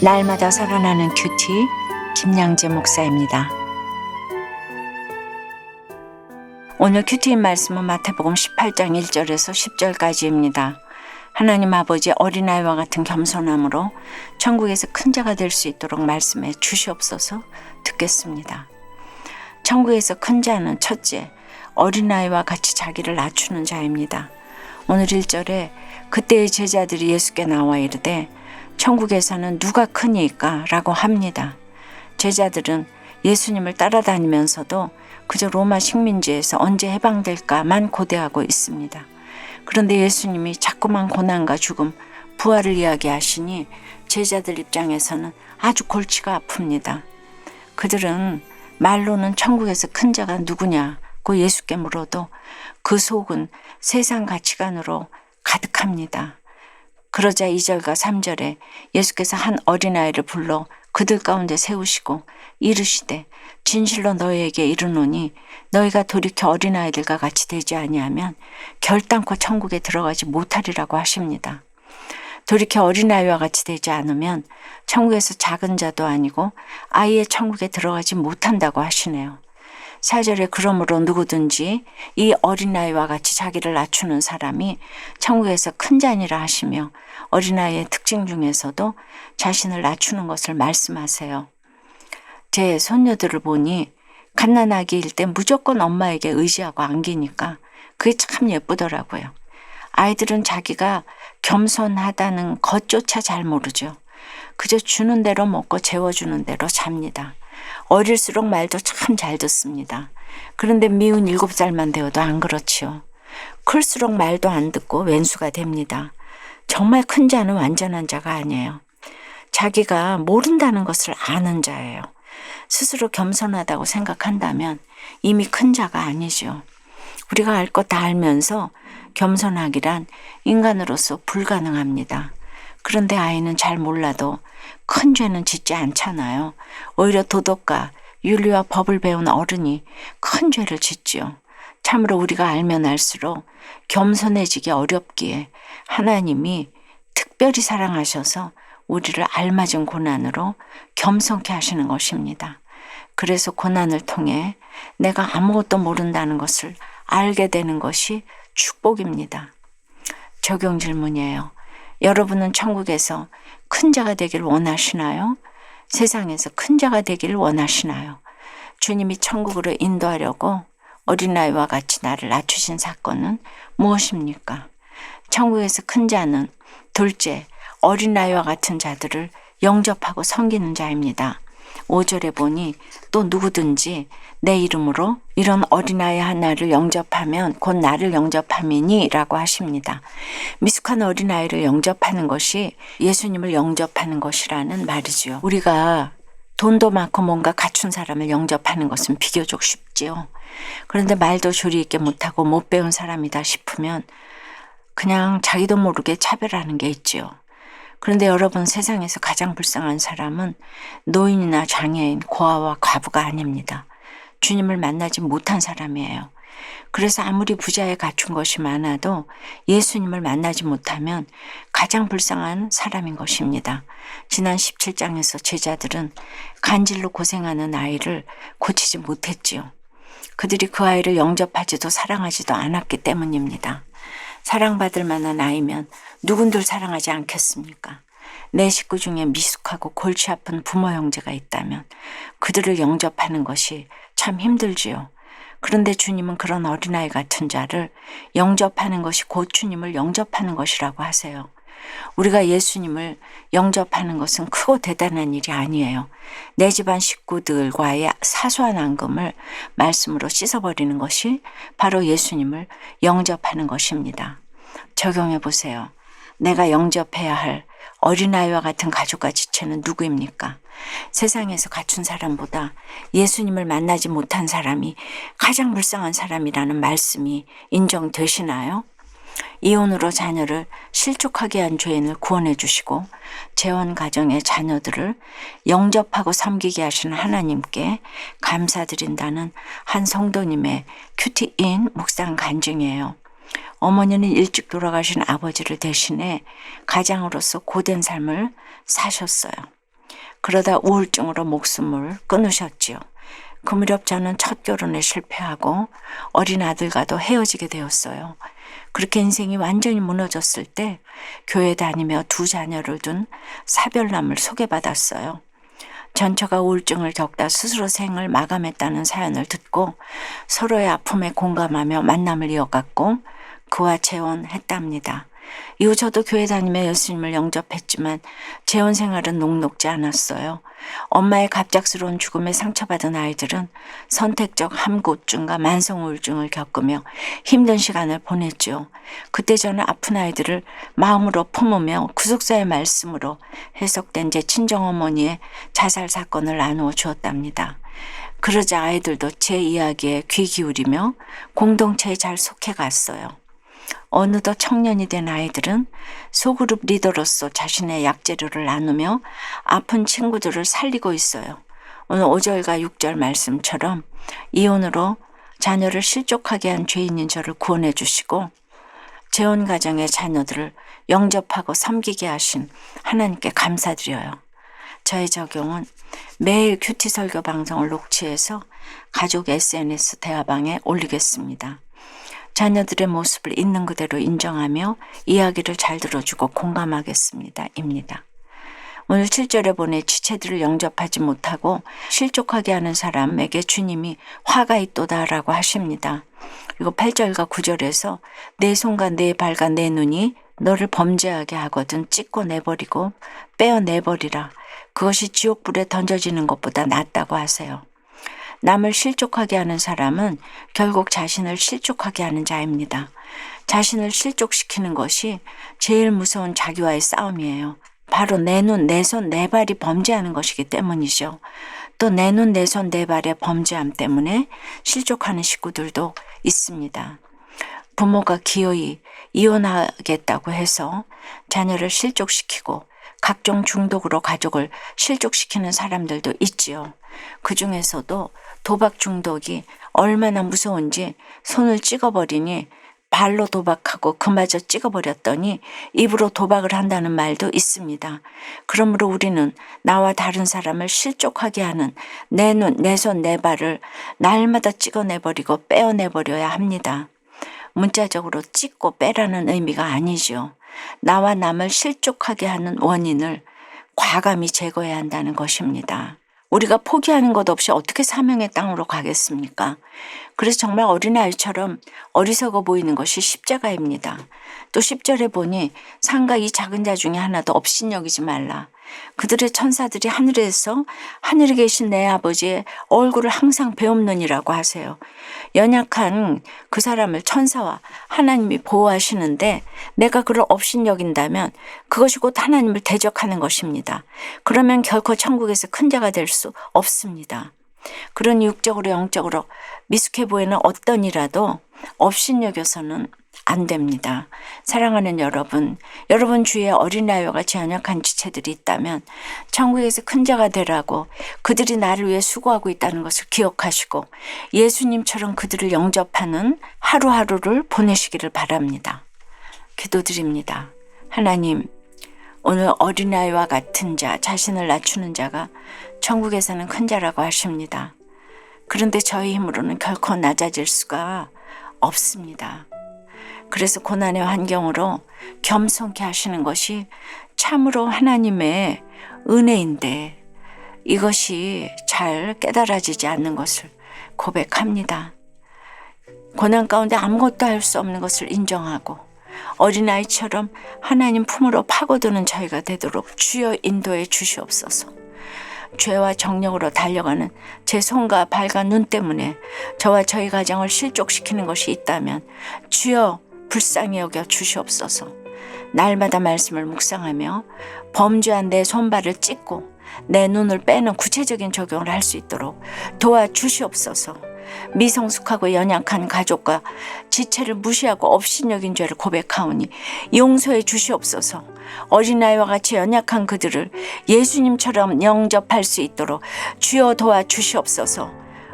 날마다 살아나는 큐티 김양재 목사입니다. 오늘 큐티인 말씀은 마태복음 18장 1절에서 10절까지입니다. 하나님 아버지 어린아이와 같은 겸손함으로 천국에서 큰 자가 될 수 있도록 말씀해 주시옵소서 듣겠습니다. 천국에서 큰 자는 첫째 어린아이와 같이 자기를 낮추는 자입니다. 오늘 1절에 그때의 제자들이 예수께 나와 이르되 천국에서는 누가 크니까? 라고 합니다. 제자들은 예수님을 따라다니면서도 그저 로마 식민지에서 언제 해방될까만 고대하고 있습니다. 그런데 예수님이 자꾸만 고난과 죽음, 부활을 이야기하시니 제자들 입장에서는 아주 골치가 아픕니다. 그들은 말로는 천국에서 큰 자가 누구냐고 예수께 물어도 그 속은 세상 가치관으로 가득합니다. 그러자 2절과 3절에 예수께서 한 어린아이를 불러 그들 가운데 세우시고 이르시되 진실로 너희에게 이르노니 너희가 돌이켜 어린아이들과 같이 되지 아니하면 결단코 천국에 들어가지 못하리라고 하십니다. 돌이켜 어린아이와 같이 되지 않으면 천국에서 작은 자도 아니고 아이의 천국에 들어가지 못한다고 하시네요. 사절에 그러므로 누구든지 이 어린아이와 같이 자기를 낮추는 사람이 천국에서 큰 자니라 하시며 어린아이의 특징 중에서도 자신을 낮추는 것을 말씀하세요. 제 손녀들을 보니 갓난아기일 때 무조건 엄마에게 의지하고 안기니까 그게 참 예쁘더라고요. 아이들은 자기가 겸손하다는 것조차 잘 모르죠. 그저 주는 대로 먹고 재워주는 대로 잡니다. 어릴수록 말도 참 잘 듣습니다. 그런데 미운 일곱 살만 되어도 안 그렇지요. 클수록 말도 안 듣고 왼수가 됩니다. 정말 큰 자는 완전한 자가 아니에요. 자기가 모른다는 것을 아는 자예요. 스스로 겸손하다고 생각한다면 이미 큰 자가 아니죠. 우리가 알 것 다 알면서 겸손하기란 인간으로서 불가능합니다. 그런데 아이는 잘 몰라도 큰 죄는 짓지 않잖아요. 오히려 도덕과 윤리와 법을 배운 어른이 큰 죄를 짓지요. 참으로 우리가 알면 알수록 겸손해지기 어렵기에 하나님이 특별히 사랑하셔서 우리를 알맞은 고난으로 겸손케 하시는 것입니다. 그래서 고난을 통해 내가 아무것도 모른다는 것을 알게 되는 것이 축복입니다. 적용 질문이에요. 여러분은 천국에서 큰 자가 되길 원하시나요? 세상에서 큰 자가 되길 원하시나요? 주님이 천국으로 인도하려고 어린아이와 같이 나를 낮추신 사건은 무엇입니까? 천국에서 큰 자는 둘째, 어린아이와 같은 자들을 영접하고 섬기는 자입니다. 5절에 보니 또 누구든지 내 이름으로 이런 어린아이 하나를 영접하면 곧 나를 영접함이니 라고 하십니다. 미숙한 어린아이를 영접하는 것이 예수님을 영접하는 것이라는 말이죠. 우리가 돈도 많고 뭔가 갖춘 사람을 영접하는 것은 비교적 쉽지요. 그런데 말도 조리 있게 못하고 못 배운 사람이다 싶으면 그냥 자기도 모르게 차별하는 게 있지요. 그런데 여러분 세상에서 가장 불쌍한 사람은 노인이나 장애인, 고아와 과부가 아닙니다. 주님을 만나지 못한 사람이에요. 그래서 아무리 부자에 갖춘 것이 많아도 예수님을 만나지 못하면 가장 불쌍한 사람인 것입니다. 지난 17장에서 제자들은 간질로 고생하는 아이를 고치지 못했지요. 그들이 그 아이를 영접하지도 사랑하지도 않았기 때문입니다. 사랑받을 만한 아이면 누군들 사랑하지 않겠습니까? 내 식구 중에 미숙하고 골치 아픈 부모 형제가 있다면 그들을 영접하는 것이 참 힘들지요. 그런데 주님은 그런 어린아이 같은 자를 영접하는 것이 곧 주님을 영접하는 것이라고 하세요. 우리가 예수님을 영접하는 것은 크고 대단한 일이 아니에요. 내 집안 식구들과의 사소한 앙금을 말씀으로 씻어버리는 것이 바로 예수님을 영접하는 것입니다. 적용해 보세요. 내가 영접해야 할 어린아이와 같은 가족과 지체는 누구입니까? 세상에서 갖춘 사람보다 예수님을 만나지 못한 사람이 가장 불쌍한 사람이라는 말씀이 인정되시나요? 이혼으로 자녀를 실족하게 한 죄인을 구원해 주시고 재혼 가정의 자녀들을 영접하고 섬기게 하시는 하나님께 감사드린다는 한 성도님의 큐티인 묵상 간증이에요. 어머니는 일찍 돌아가신 아버지를 대신해 가장으로서 고된 삶을 사셨어요. 그러다 우울증으로 목숨을 끊으셨지요. 그 무렵 저는 첫 결혼에 실패하고 어린 아들과도 헤어지게 되었어요. 그렇게 인생이 완전히 무너졌을 때 교회 다니며 두 자녀를 둔 사별남을 소개받았어요. 전처가 우울증을 겪다 스스로 생을 마감했다는 사연을 듣고 서로의 아픔에 공감하며 만남을 이어갔고 그와 재혼했답니다. 이후 저도 교회 다니며 예수님을 영접했지만 재혼 생활은 녹록지 않았어요. 엄마의 갑작스러운 죽음에 상처받은 아이들은 선택적 함고증과 만성 우울증을 겪으며 힘든 시간을 보냈죠. 그때 저는 아픈 아이들을 마음으로 품으며 구속사의 말씀으로 해석된 제 친정어머니의 자살 사건을 나누어 주었답니다. 그러자 아이들도 제 이야기에 귀 기울이며 공동체에 잘 속해 갔어요. 어느덧 청년이 된 아이들은 소그룹 리더로서 자신의 약재료를 나누며 아픈 친구들을 살리고 있어요. 오늘 5절과 6절 말씀처럼 이혼으로 자녀를 실족하게 한 죄인인 저를 구원해 주시고 재혼 가정의 자녀들을 영접하고 섬기게 하신 하나님께 감사드려요. 저의 적용은 매일 큐티 설교 방송을 녹취해서 가족 SNS 대화방에 올리겠습니다. 자녀들의 모습을 있는 그대로 인정하며 이야기를 잘 들어주고 공감하겠습니다. 입니다. 오늘 7절에 보내 지체들을 영접하지 못하고 실족하게 하는 사람에게 주님이 화가 있도다라고 하십니다. 그리고 8절과 9절에서 내 손과 내 발과 내 눈이 너를 범죄하게 하거든 찢고 내버리고 빼어내버리라. 그것이 지옥불에 던져지는 것보다 낫다고 하세요. 남을 실족하게 하는 사람은 결국 자신을 실족하게 하는 자입니다. 자신을 실족시키는 것이 제일 무서운 자기와의 싸움이에요. 바로 내 눈, 내 손, 내 발이 범죄하는 것이기 때문이죠. 또 내 눈, 내 손, 내 발의 범죄함 때문에 실족하는 식구들도 있습니다. 부모가 기어이 이혼하겠다고 해서 자녀를 실족시키고 각종 중독으로 가족을 실족시키는 사람들도 있지요. 그 중에서도 도박 중독이 얼마나 무서운지 손을 찍어버리니 발로 도박하고 그마저 찍어버렸더니 입으로 도박을 한다는 말도 있습니다. 그러므로 우리는 나와 다른 사람을 실족하게 하는 내 눈, 내 손, 내 발을 날마다 찍어내버리고 빼어내버려야 합니다. 문자적으로 찍고 빼라는 의미가 아니죠. 나와 남을 실족하게 하는 원인을 과감히 제거해야 한다는 것입니다. 우리가 포기하는 것 없이 어떻게 사명의 땅으로 가겠습니까? 그래서 정말 어린아이처럼 어리석어 보이는 것이 십자가입니다. 또 10절에 보니 상가 이 작은 자 중에 하나도 업신여기지 말라. 그들의 천사들이 하늘에서 하늘에 계신 내 아버지의 얼굴을 항상 배움느니라고 하세요. 연약한 그 사람을 천사와 하나님이 보호하시는데 내가 그를 업신여긴다면 그것이 곧 하나님을 대적하는 것입니다. 그러면 결코 천국에서 큰 자가 될 수 없습니다. 그런 육적으로 영적으로 미숙해 보이는 어떤 이라도 업신여겨서는 안 됩니다. 사랑하는 여러분, 여러분 주위에 어린아이와 같이 연약한 지체들이 있다면 천국에서 큰 자가 되라고 그들이 나를 위해 수고하고 있다는 것을 기억하시고 예수님처럼 그들을 영접하는 하루하루를 보내시기를 바랍니다. 기도드립니다. 하나님, 오늘 어린아이와 같은 자, 자신을 낮추는 자가 천국에서는 큰 자라고 하십니다. 그런데 저희 힘으로는 결코 낮아질 수가 없습니다. 그래서 고난의 환경으로 겸손케 하시는 것이 참으로 하나님의 은혜인데 이것이 잘 깨달아지지 않는 것을 고백합니다. 고난 가운데 아무것도 할 수 없는 것을 인정하고 어린아이처럼 하나님 품으로 파고드는 저희가 되도록 주여 인도해 주시옵소서. 죄와 정령으로 달려가는 제 손과 발과 눈 때문에 저와 저희 가정을 실족시키는 것이 있다면 주여 불쌍히 여겨 주시옵소서. 날마다 말씀을 묵상하며 범죄한 내 손발을 찢고 내 눈을 빼는 구체적인 적용을 할 수 있도록 도와주시옵소서. 미성숙하고 연약한 가족과 지체를 무시하고 업신여긴 죄를 고백하오니 용서해 주시옵소서. 어린아이와 같이 연약한 그들을 예수님처럼 영접할 수 있도록 주여 도와 주시옵소서.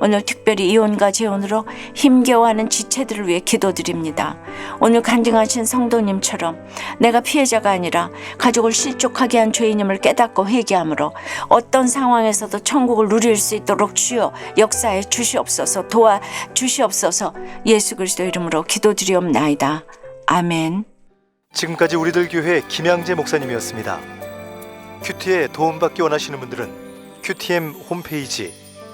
오늘 특별히 이혼과 재혼으로 힘겨워하는 지체들을 위해 기도드립니다. 오늘 간증하신 성도님처럼 내가 피해자가 아니라 가족을 실족하게 한 죄인임을 깨닫고 회개함으로 어떤 상황에서도 천국을 누릴 수 있도록 주여 역사에 주시옵소서 도와 주시옵소서 예수 그리스도 이름으로 기도드리옵나이다. 아멘. 지금까지 우리들 교회 김양재 목사님이었습니다. 큐티에 도움받기 원하시는 분들은 큐티엠 홈페이지